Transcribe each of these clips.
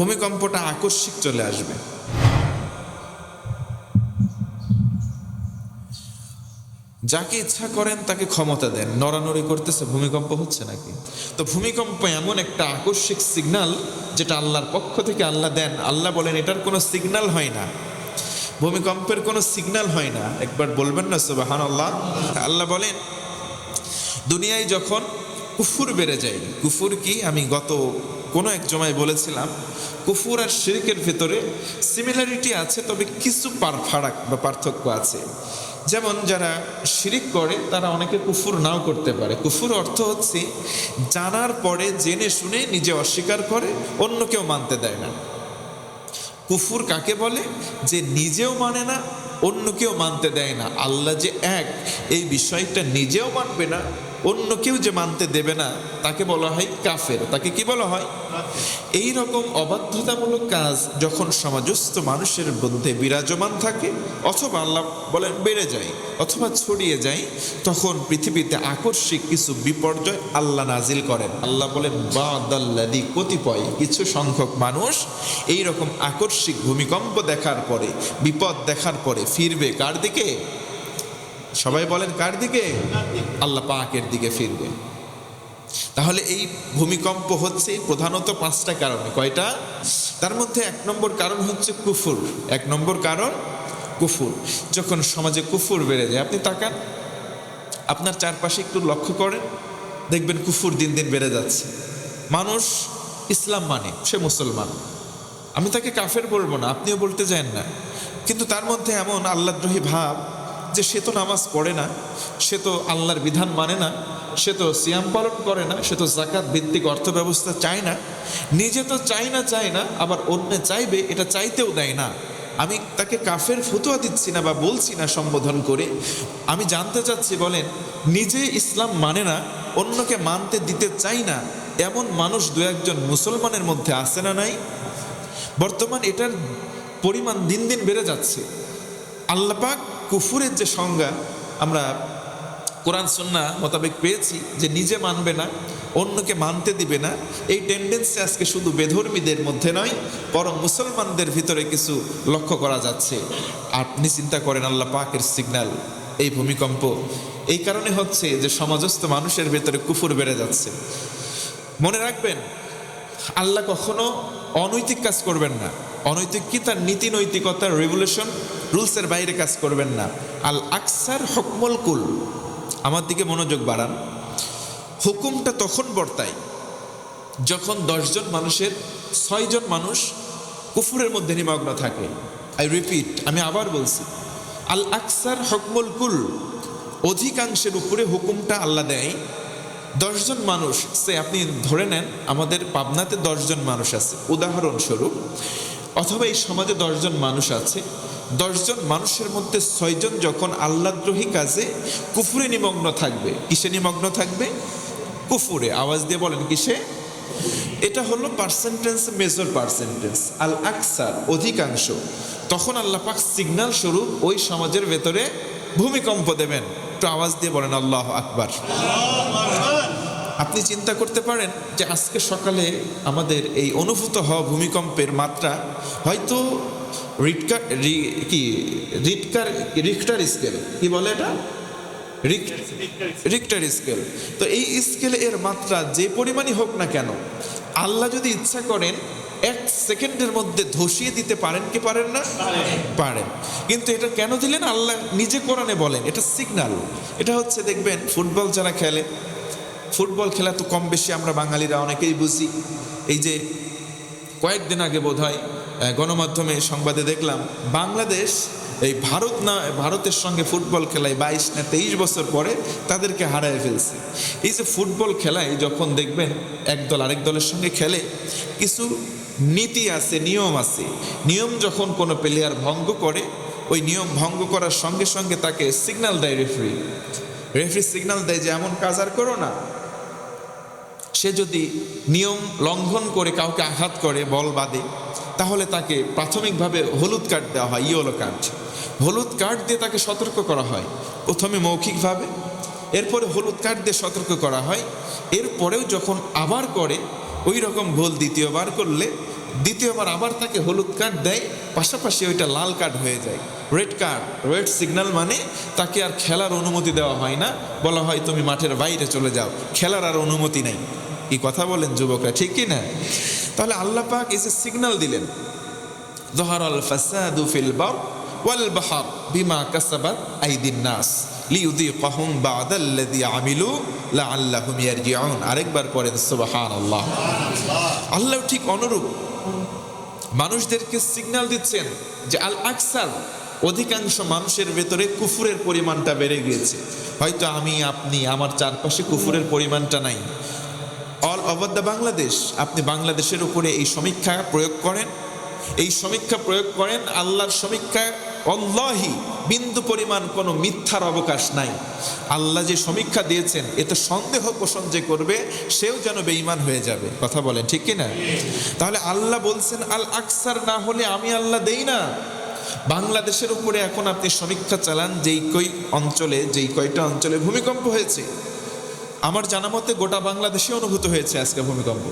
ভূমিকম্পটা আকস্মিক চলে আসবে। যাকে ইচ্ছা করেন তাকে ক্ষমতা দেন। নড়ানড়ি করতেছে, ভূমিকম্প হচ্ছে নাকি? তো ভূমিকম্প এমন একটা আকস্মিক সিগনাল যেটা আল্লাহর পক্ষ থেকে আল্লাহ দেন। আল্লাহ বলেন, এটার কোনো সিগনাল হয় না। ভূমিকম্পের কোনো সিগনাল হয় না। একবার বলবেন না সুবাহান আল্লাহ আল্লাহ বলেন, দুনিয়ায় যখন কুফুর বেড়ে যায়, কুফুর কি? আমি গত কোনো এক জমায় বলেছিলাম, কুফুর আর শিরকের ভেতরে সিমিলারিটি আছে, তবে কিছু পার ফারাক বা পার্থক্য আছে। যেমন যারা শিরিক করে, তারা অনেকে কুফুর নাও করতে পারে। কুফুর অর্থ হচ্ছে জানার পরে জেনে শুনে নিজে অস্বীকার করে অন্য কেউ মানতে দেয় না। কুফুর কাকে বলে? যে নিজেও মানে না অন্য কেউ মানতে দেয় না। আল্লাহ যে এক, এই বিষয়টা নিজেও মানবে না অন্য কেউ যে মানতে দেবে না, তাকে বলা হয় কাফের। তাকে কি বলা হয়? এই রকম অবাধ্যতামূলক কাজ যখন সমাজস্থ মানুষের মধ্যে বিরাজমান থাকে, অথবা আল্লাহ বলেন বেড়ে যায় অথবা ছড়িয়ে যায়, তখন পৃথিবীতে আকস্মিক কিছু বিপর্যয় আল্লাহ নাজিল করেন। আল্লাহ বলেন বাদাল্লাদি কতিপয় কিছু সংখ্যক মানুষ এই রকম আকস্মিক ভূমিকম্প দেখার পরে, বিপদ দেখার পরে ফিরবে কার দিকে? সবাই বলেন, কার দিকে? আল্লাহ পাকের দিকে ফিরবে। তাহলে এই ভূমিকম্প হচ্ছে প্রধানত পাঁচটা কারণে। কয়টা? তার মধ্যে এক নম্বর কারণ হচ্ছে কুফুর। এক নম্বর কারণ কুফুর। যখন সমাজে কুফুর বেড়ে যায়, আপনি তাকান। আপনার চারপাশে একটু লক্ষ্য করেন। দেখবেন কুফুর দিন দিন বেড়ে যাচ্ছে। মানুষ ইসলাম মানে সে মুসলমান। আমি তাকে কাফের বলব না, আপনিও বলতে যান না। কিন্তু তার মধ্যে এমন আল্লাহদ্রোহী ভাব যে সে তো নামাজ পড়ে না, সে তো আল্লাহর বিধান মানে না, সে তো সিয়াম পালন করে না, সে তো জাকাত ভিত্তিক অর্থ ব্যবস্থা চায় না, নিজে তো চায় না চায় না, আবার অন্য চাইবে এটা চাইতেও দেয় না। আমি তাকে কাফের ফতুয়া দিচ্ছি না বা বলছি না সম্বোধন করে, আমি জানতে চাচ্ছি বলেন, নিজে ইসলাম মানে না, অন্যকে মানতে দিতে চাই না, এমন মানুষ দু একজন মুসলমানের মধ্যে আছে না নাই? বর্তমান এটার পরিমাণ দিন দিন বেড়ে যাচ্ছে। আল্লাপাক কুফুরের যে সংজ্ঞা, আমরা কোরআন সন্না মোতাবেক পেয়েছি যে নিজে মানবে না, অন্যকে মানতে দিবে না। এই টেন্ডেন্সি আজকে শুধু বেধর্মীদের মধ্যে নয়, বরং মুসলমানদের ভিতরে কিছু লক্ষ্য করা যাচ্ছে। আপনি চিন্তা করেন, আল্লাহ পাকের সিগন্যাল এই ভূমিকম্প। এই কারণে হচ্ছে যে সমাজস্থ মানুষের ভেতরে কুফুর বেড়ে যাচ্ছে। মনে রাখবেন, আল্লাহ কখনো অনৈতিক কাজ করবেন না। অনৈতিক কি? তার নীতি নৈতিকতার রেগুলেশন রুলসের বাইরে কাজ করবেন না। আল আকসার হকমল কুল। আমার দিকে মনোযোগ বাড়ান। হুকুমটা তখন বর্তায় যখন দশজন মানুষের, ছয়জন মানুষ কুফুরের মধ্যে নিমগ্ন থাকে। আই রিপিট আমি আবার বলছি, আল আকসার হকমল কুল, অধিকাংশের উপরে হুকুমটা আল্লাহ দেয়। দশজন মানুষ, সে আপনি ধরে নেন, আমাদের পাবনাতে দশজন মানুষ আছে। উদাহরণস্বরূপ অথবা এই সমাজে দশজন মানুষ আছে, দশজন মানুষের মধ্যে ছয়জন যখন আল্লাদ্রোহী কাজে কুফুরে নিমগ্ন থাকবে। কিসে নিমগ্ন থাকবে? কুফুরে। আওয়াজ দিয়ে বলেন কিসে? এটা হলো পার্সেন্টেন্স মেজর পার্সেন্টেন্স আল আকসার অধিকাংশ। তখন আল্লাহ পাক সিগন্যাল স্বরূপ ওই সমাজের ভেতরে ভূমিকম্প দেবেন। একটু আওয়াজ দিয়ে বলেন, আল্লাহ আকবার। আপনি চিন্তা করতে পারেন যে আজকে সকালে আমাদের এই অনুভূত হওয়া ভূমিকম্পের মাত্রা হয়তো রিটকার কি, রিটকার, রিক্টার স্কেল, কি বলে এটা? Rick- Richter scale. তো এই স্কেলে এর মাত্রা যে পরিমাণই হোক না কেন, আল্লাহ যদি ইচ্ছা করেন, এক সেকেন্ডের মধ্যে ধসিয়ে দিতে পারেন কি পারেন না? পারেন। কিন্তু এটা কেন দিলেন? আল্লাহ নিজে কোরআনে বলেন, এটা সিগনাল এটা হচ্ছে দেখবেন, ফুটবল যারা খেলে ফুটবল খেলা তো কম বেশি আমরা বাঙালিরা অনেকেই বুঝি। এই যে কয়েকদিন আগে বোধ হয় গণমাধ্যমে সংবাদে দেখলাম, বাংলাদেশ এই ভারত না, ভারতের সঙ্গে ফুটবল খেলায় বাইশ না তেইশ বছর পরে তাদেরকে হারায় ফেলছে। এই যে ফুটবল খেলায় যখন দেখবেন এক দল আরেক দলের সঙ্গে খেলে, কিছু নীতি আছে, নিয়ম আছে। নিয়ম যখন কোনো প্লেয়ার ভঙ্গ করে, ওই নিয়ম ভঙ্গ করার সঙ্গে সঙ্গে তাকে সিগন্যাল দেয় রেফারি রেফারি সিগন্যাল দেয় যে, এমন কাজ আর করো না। সে যদি নিয়ম লঙ্ঘন করে কাউকে আঘাত করে, বল বাদে তাহলে তাকে প্রাথমিকভাবে হলুদ কার্ড দেওয়া হয়, ইয়েলো কার্ড। হলুদ কার্ড দিয়ে তাকে সতর্ক করা হয়, প্রথমে মৌখিকভাবে, এরপরে হলুদ কার্ড দিয়ে সতর্ক করা হয়, এরপরেও যখন আবার করে, ওই রকম ভুল দ্বিতীয়বার করলে, দ্বিতীয়বার আবার তাকে হলুদ কার্ড দেয়, পাশাপাশি ওইটা লাল কার্ড হয়ে যায়। রেড কার্ড রেড সিগন্যাল মানে তাকে আর খেলার অনুমতি দেওয়া হয় না, বলা হয় তুমি মাঠের বাইরে চলে যাও, খেলার আর অনুমতি নেই। কি কথা বলেন যুবকরা, ঠিক কি না তাহলে আল্লাহ পাক এসে সিগনাল দিলেন, জহর আল ফাসাদু ফিল বার ওয়াল বাহার বিমা কাসাবাত আইদিন নাস লিউদিকাহুম বাদাল্লাযী আমিলু লাআল্লাহুম ইয়ারজিউন। আরেকবার পড়েন, সুবহানাল্লাহ। আল্লাহ ঠিক অনুরূপ। মানুষদেরকে সিগনাল দিচ্ছেন যে আল আকসার অধিকাংশ মানুষের ভেতরে কুফুরের পরিমাণটা বেড়ে গিয়েছে। হয়তো আমি, আপনি, আমার চারপাশে কুফুরের পরিমাণটা নাই। All the Bangladesh. আপনি বাংলাদেশের উপরে এই সমীক্ষা প্রয়োগ করেন। এই সমীক্ষা প্রয়োগ করেন, আল্লাহর সমীক্ষা অল্লাহি বিন্দু পরিমাণ কোনো মিথ্যার অবকাশ নাই। আল্লাহ যে সমীক্ষা দিয়েছেন, এতে সন্দেহ পোষণ যে করবে, সেও যেন বেঈমান হয়ে যাবে। কথা বলেন, ঠিক কি না তাহলে আল্লাহ বলছেন, আল আকসার, না হলে আমি আল্লাহ দেই না। বাংলাদেশের উপরে এখন আপনি সমীক্ষা চালান, যেই কই অঞ্চলে, যেই কয়টা অঞ্চলে ভূমিকম্প হয়েছে। আমার জানা মতে গোটা বাংলাদেশে অনুভূত হয়েছে আজকে ভূমিকম্প।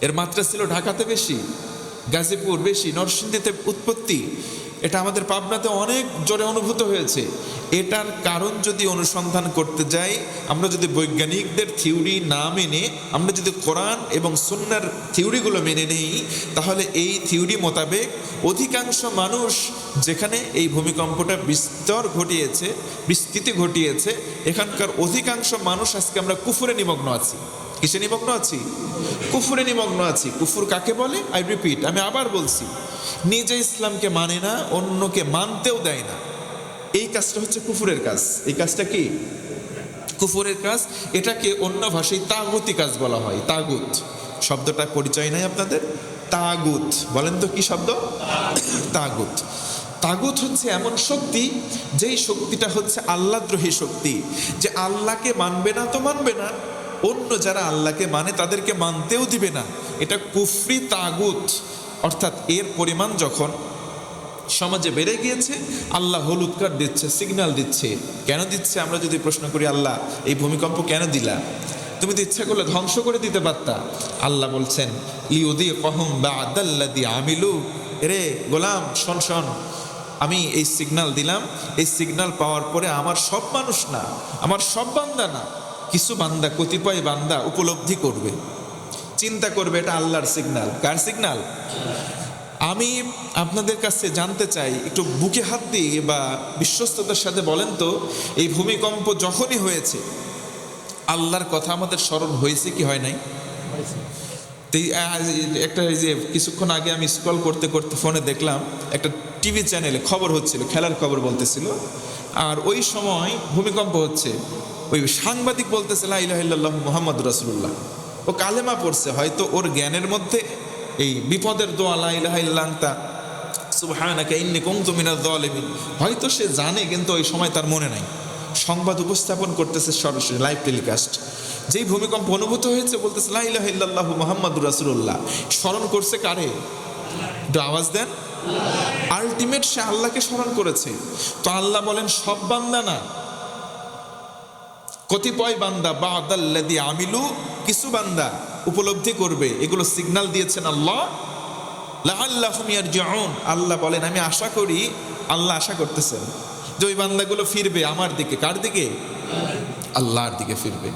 এর মাত্রা ছিল ঢাকাতে বেশি, গাজীপুর বেশি, নরসিংদীতে উৎপত্তি। এটা আমাদের পাবনাতে অনেক জোরে অনুভূত হয়েছে। এটার কারণ যদি অনুসন্ধান করতে যাই, আমরা যদি বৈজ্ঞানিকদের থিওরি না মেনে, আমরা যদি কোরআন এবং সুন্নার থিওরিগুলো মেনে নেই, তাহলে এই থিওরি মোতাবেক অধিকাংশ মানুষ যেখানে এই ভূমিকম্পটা বিস্তর ঘটিয়েছে, বিস্তৃতি ঘটিয়েছে, এখানকার অধিকাংশ মানুষ আজকে আমরা কুফুরে নিমগ্ন আছি। কিসে নিমগ্ন আছি? কুফুরে নিমগ্ন আছি। কুফুর কাকে বলে? আই রিপিট আমি আবার বলছি, নিজে ইসলামকে মানে না, অন্যকে মানতেও দেয় না। এই কাজটা হচ্ছে কুফুরের কাজ। এই কাজটা কি? কুফুরের কাজ, এটাকে অন্য ভাষায় তাগুতি কাজ বলা হয়, তাগুত। শব্দটা পরিচয় নাই আপনাদের? তাগুত। বলেন তো কি শব্দ? তাগুত। তাগুত হচ্ছে এমন শক্তি, যেই শক্তিটা হচ্ছে আল্লাদ্রোহী শক্তি, যে আল্লাহকে মানবে না তো মানবে না, অন্য যারা আল্লাহকে মানে তাদেরকে মানতেও দিবে না। এটা কুফরি তাগুত। অর্থাৎ এর পরিমাণ যখন সমাজে বেড়ে গিয়েছে, আল্লাহ হলুদ কার্ড দিচ্ছে সিগন্যাল দিচ্ছে। কেন দিচ্ছে? আমরা যদি প্রশ্ন করি, আল্লাহ, এই ভূমিকম্প কেন দিলা? তুমি তো ইচ্ছা করলে ধ্বংস করে দিতে পারতা। আল্লাহ বলছেন ইউদি কহম বা আদাল্লা আদাল্লাদি আমিলু। রে গোলাম, শোন শোন, আমি এই সিগনাল দিলাম। এই সিগনাল পাওয়ার পরে আমার সব মানুষ না, আমার সব বান্দা না, কিছু বান্দা, কতিপয় বান্দা উপলব্ধি করবে। চিন্তা করবে এটা আল্লাহর সিগনাল কার সিগন্যাল আমি আপনাদের কাছে জানতে চাই, একটু বুকে হাত দিয়ে বা বিশ্বস্ততার সাথে বলেন তো, এই ভূমিকম্প যখনই হয়েছে, আল্লাহর কথা আমাদের স্মরণ হয়েছে কি হয় নাই? একটা এই যে কিছুক্ষণ আগে আমি স্ক্রল করতে করতে ফোনে দেখলাম, একটা টিভি চ্যানেলে খবর হচ্ছিল, খেলার খবর বলতেছিল। আর ওই সময় ভূমিকম্প হচ্ছে, ওই সাংবাদিক বলতেছে লাহ মোহাম্মদ রসুল্লাহ ও কালেমা পড়ছে, হয়তো ওর জ্ঞানের মধ্যে এই বিপদের দোয়া লাইলাহাইল্লাংতা সুবহানাকা ইন্নী কুনতু মিনাজ জালিমিন হয়তো সে জানে, কিন্তু ওই সময় তার মনে নাই। সংবাদ উপস্থাপন করতেছে সরাসরি লাইভ টেলিকাস্ট। যেই ভূমিকম্প অনুভূত হয়েছে, বলতেছে লাইলাহাইল্লাহ মোহাম্মদুর রাসূলুল্লাহ। স্মরণ করছে কারে? একটু আওয়াজ দেন। আলটিমেট সে আল্লাহকে স্মরণ করেছে। তো আল্লাহ বলেন, সব বান্দা না কতিপয় বান্দা বা আদাল্লাদি আমিলু কিছু বান্দা উপলব্ধি করবে। এগুলো সিগনাল দিয়েছেন আল্লাহ। লাআল্লাহুম ইয়ারজিউন। আল্লাহ বলেন, আমি আশা করি আল্লাহ আশা করতেছেন। যে ওই বান্দাগুলো ফিরবে আমার দিকে। কার দিকে? আল্লাহর দিকে ফিরবে।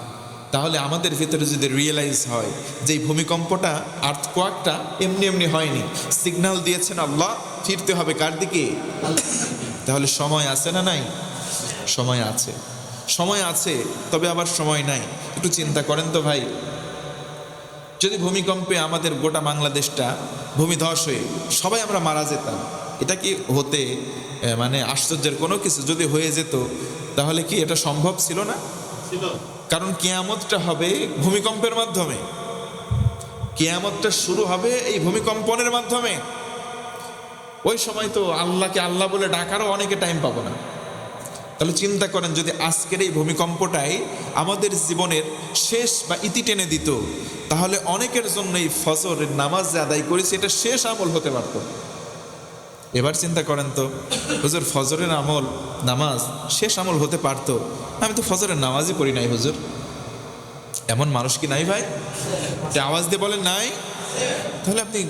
তাহলে আমাদের ভিতরে যদি রিয়েলাইজ হয় যে ভূমিকম্পটা আর্থকোয়াকটা এমনি এমনি হয়নি সিগন্যাল দিয়েছেন আল্লাহ, ফিরতে হবে কার দিকে? তাহলে সময় আছে না নাই? সময় আছে। সময় আছে তবে আবার সময় নাই। একটু চিন্তা করেন তো ভাই। যদি ভূমিকম্পে আমাদের গোটা বাংলাদেশটা ভূমিধস হয়ে সবাই আমরা মারা যেতাম এটা কি হতে মানে আশ্চর্যের কোনো কিছু? যদি হয়ে যেত তাহলে কি এটা সম্ভব ছিল না? কারণ কেয়ামতটা হবে ভূমিকম্পের মাধ্যমে। কেয়ামতটা শুরু হবে এই ভূমিকম্পনের মাধ্যমে। ওই সময় তো আল্লাহকে আল্লাহ বলে ডাকারও অনেকে টাইম পাবো না। তাহলে চিন্তা করেন, যদি আজকের এই ভূমিকম্পটাই আমাদের জীবনের শেষ বা ইতি টেনে দিত, তাহলে অনেকের জন্য এই ফজরের নামাজ যে আদায় করেছি এটা শেষ আমল হতে পারত। এবার চিন্তা করেন তো, হুজুর, ফজরের আমল, নামাজ শেষ আমল হতে পারত? আমি তো ফজরের নামাজই পড়ি নাই, হুজুর। এমন মানুষ কি নাই ভাই? যে আওয়াজ দিয়ে বলেন, নাই? তাহলে আপনি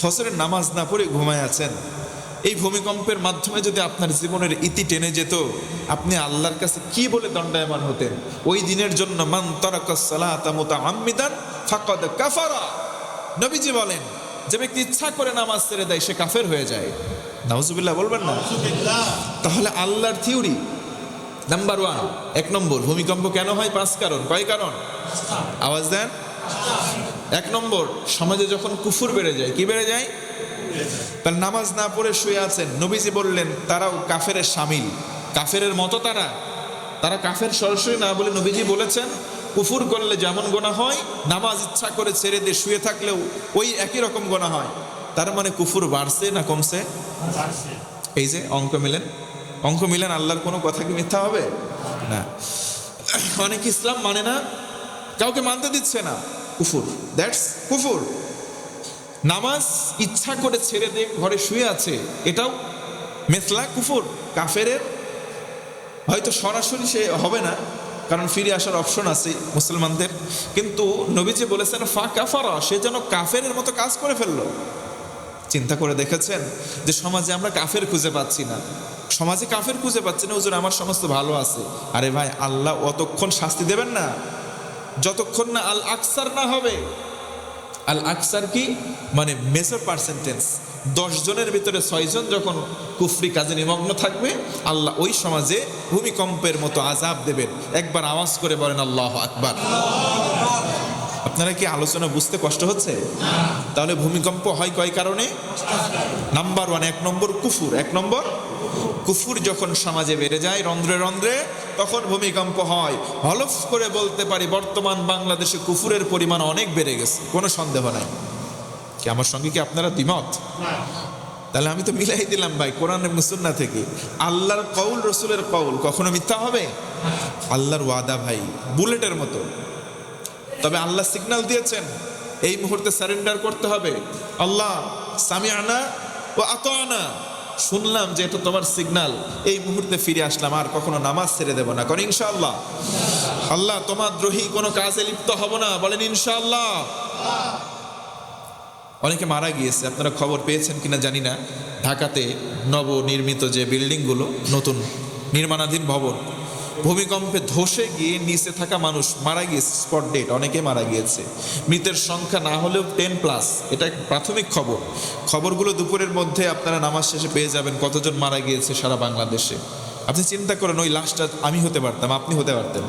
ফসরের নামাজ না পড়ে ঘুমায় আছেন? এই ভূমিকম্পের মাধ্যমে যদি আপনার জীবনের ইতি টেনে যেত আপনি আল্লাহর কাছে কি বলে দণ্ডায়মান হতেন? ওই দিনের জন্য মান আম্মিদান ফাকাদ কাফারা। নবীজি বলেন যে ব্যক্তি ইচ্ছা করে নামাজ ছেড়ে দেয় সে কাফের হয়ে যায়। নাউজুবিল্লাহ বলবেন না? তাহলে আল্লাহর থিওরি। নাম্বার ওয়ান এক নম্বর ভূমিকম্প কেন হয়? পাঁচ কারণ। কয় কারণ? আওয়াজ দেন। এক নম্বর সমাজে যখন কুফুর বেড়ে যায় কি বেড়ে যায়? তার নামাজ না পড়ে শুয়ে আছেন। নবীজি বললেন, তারাও কাফের সামিল। কাফেরের মতো তারা। তারা কাফের সরাসরি না বলে নবীজি বলেছেন, কুফুর করলে যেমন গোনা হয়, নামাজ ইচ্ছা করে ছেড়ে দিয়ে শুয়ে থাকলেও ওই একই রকম গোনা হয়। তার মানে কুফুর বাড়ছে না কমছে? এই যে অঙ্ক মিলেন। অঙ্ক মিলেন, আল্লাহর কোনো কথা কি মিথ্যা হবে? না। অনেক ইসলাম মানে না, কাউকে মানতে দিচ্ছে না। কুফুর, দ্যাটস কুফুর। নামাজ ইচ্ছা করে ছেড়ে দিয়ে ঘরে শুয়ে আছে, এটাও মেথলা কুফুর, কাফেরের। হয়তো সরাসরি সে হবে না, কারণ ফিরে আসার অপশন আছে মুসলমানদের। কিন্তু নবীজি বলেছেন, ফা কাফারা সে যেন কাফেরের মতো কাজ করে ফেলল। চিন্তা করে দেখেছেন যে সমাজে আমরা কাফের খুঁজে পাচ্ছি না। সমাজে কাফের খুঁজে পাচ্ছি না, হুজুর, আমার সমস্ত ভালো আছে। আরে ভাই, আল্লাহ অতক্ষণ শাস্তি দেবেন না। যতক্ষণ না আল আকসার না হবে আল আকসার কি? মানে মেজর পার্সেন্টেজ দশ জনের ভিতরে ছয়জন যখন কুফরি কাজে নিমগ্ন থাকবে, আল্লাহ ওই সমাজে ভূমিকম্পের মতো আজাব দেবেন। একবার আওয়াজ করে বলেন, আল্লাহ আকবার। আপনারা কি আলোচনা বুঝতে কষ্ট হচ্ছে? তাহলে ভূমিকম্প হয় কয় কারণে? নাম্বার ওয়ান এক নম্বর কুফুর। এক নম্বর, কুফুর যখন সমাজে বেড়ে যায়, রন্ধ্রে রন্ধ্রে তখন ভূমিকম্প হয়, হলফ করে বলতে পারি বর্তমান বাংলাদেশে কুফুরের পরিমাণ অনেক বেড়ে গেছে, কোনো সন্দেহ নাই। কি আমার সঙ্গে কি আপনারা দ্বিমত? তাহলে আমি তো মিলাই দিলাম ভাই, কোরআন মুসন্না থেকে। আল্লাহর কৌল রসুলের কৌল কখনো মিথ্যা হবে? আল্লাহর ওয়াদা ভাই, বুলেটের মতো। তবে আল্লাহ সিগন্যাল দিয়েছেন, এই মুহূর্তে সারেন্ডার করতে হবে। আল্লাহ সামি আনা ও আত আনা শুনলাম যে এটা তোমার সিগনাল এই মুহূর্তে ফিরে আসলাম, আর কখনো নামাজ ছেড়ে দেব না। কারণ ইনশাআল্লাহ। আল্লাহ, তোমার দ্রোহী কোনো কাজে লিপ্ত হব না। বলেন ইনশাল্লাহ অনেকে মারা গিয়েছে। আপনারা খবর পেয়েছেন কিনা জানি না। ঢাকাতে নবনির্মিত যে বিল্ডিংগুলো, নতুন নির্মাণাধীন ভবন ভূমিকম্পে ধসে গিয়ে নিচে থাকা মানুষ মারা গিয়েছে স্পট ডেট অনেকে মারা গিয়েছে। মৃতের সংখ্যা না হলেও টেন প্লাস এটা প্রাথমিক খবর। খবরগুলো দুপুরের মধ্যে আপনারা নামাজ শেষে পেয়ে যাবেন, কতজন মারা গিয়েছে সারা বাংলাদেশে। আপনি চিন্তা করেন, ওই লাশটা আমি হতে পারতাম, আপনি হতে পারতেন।